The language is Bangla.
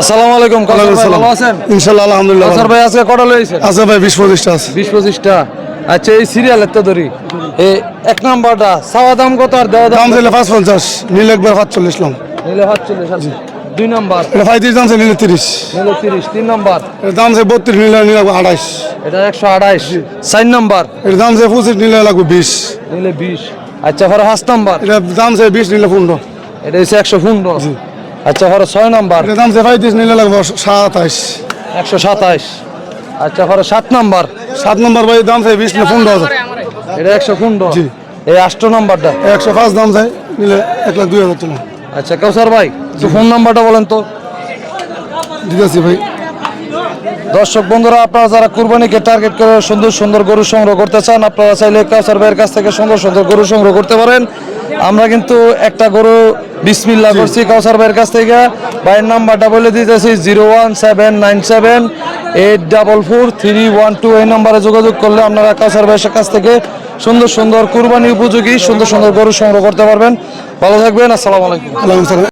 আসসালামু আলাইকুম ভালো আছেন? আলহামদুলিল্লাহ কাউসার ভাই আজকে কটা লইছেন আছে ভাই বিশ পঁচিশটা আছে। বিশ পঁচিশটা। আচ্ছা এই সিরিয়াল একটা ধরি এই এক নাম্বারটা চাওয়া দাম কত আর দেওয়া দাম একবার লাম। নিলে আছে দুই নাম্বার। এটা পঁয়ত্রিশ দাম নিলে তিরিশ। নিলে তিরিশ তিন নাম্বার। এর দাম চাই বত্রিশ নিলে নিলে লাগবে আঠাইশ। এটা একশো আঠাইশ। চার নাম্বার। এর দাম চাই পঁচিশ নিলে লাগবে নিলে আচ্ছা পরে পাঁচ নাম্বার। এটা দাম নিলে পনেরো। এটা হচ্ছে একশো পনেরো। আচ্ছা পরে ছয় নাম্বার। দাম পঁয়ত্রিশ নিলে লাগবে সাতাইশ। একশো সাতাইশ। আচ্ছা পরে সাত নাম্বার। সাত নম্বর ভাই দাম চাই বিশ পনেরো হাজার। এটা একশো পনেরো। জি। এই আষ্ট নাম্বারটা। একশো পাঁচ দাম চাই নিলে এক লাখ দুই হাজার টাকা আচ্ছা কাউসার ভাই তো ফোন নাম্বারটা বলেন তো। দিতেছি ভাই। দর্শক বন্ধুরা আপনারা যারা কুরবানিকে টার্গেট করে সুন্দর সুন্দর গরু সংগ্রহ করতে চান আপনারা চাইলে কাউসার ভাইয়ের কাছ থেকে সুন্দর সুন্দর গরু সংগ্রহ করতে পারেন। আমরা কিন্তু একটা গরু বিসমিল্লা করছি, কাউসার ভাইয়ের কাছ থেকে। ভাইয়ের নাম্বারটা বলে দিতেছি, zero one seven nine seven eight double four three one two. এই নাম্বারে যোগাযোগ করলে আপনারা কাউসার ভাইয়ের কাছ থেকে সুন্দর সুন্দর কুরবানি উপযোগী, সুন্দর সুন্দর গরু সংগ্রহ করতে পারবেন। ভালো থাকবেন, আসসালামু আলাইকুম।